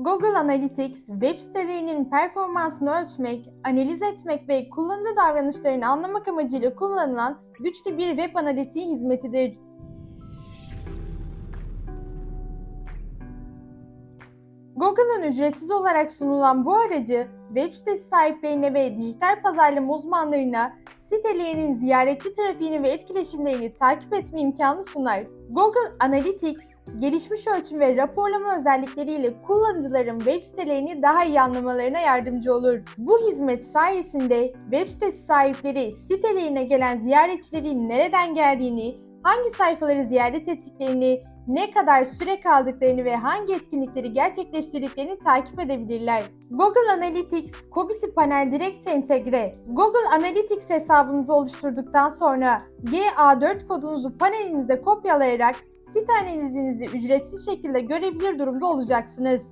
Google Analytics, web sitelerinin performansını ölçmek, analiz etmek ve kullanıcı davranışlarını anlamak amacıyla kullanılan güçlü bir web analitiği hizmetidir. Google'ın ücretsiz olarak sunulan bu aracı, web sitesi sahiplerine ve dijital pazarlama uzmanlarına sitelerinin ziyaretçi trafiğini ve etkileşimlerini takip etme imkanı sunar. Google Analytics, gelişmiş ölçüm ve raporlama özellikleriyle kullanıcıların web sitelerini daha iyi anlamalarına yardımcı olur. Bu hizmet sayesinde web sitesi sahipleri sitelerine gelen ziyaretçilerin nereden geldiğini, hangi sayfaları ziyaret ettiklerini, ne kadar süre kaldıklarını ve hangi etkinlikleri gerçekleştirdiklerini takip edebilirler. Google Analytics, Cobisi Panel Direct entegre. Google Analytics hesabınızı oluşturduktan sonra GA4 kodunuzu panelinize kopyalayarak site analizinizi ücretsiz şekilde görebilir durumda olacaksınız.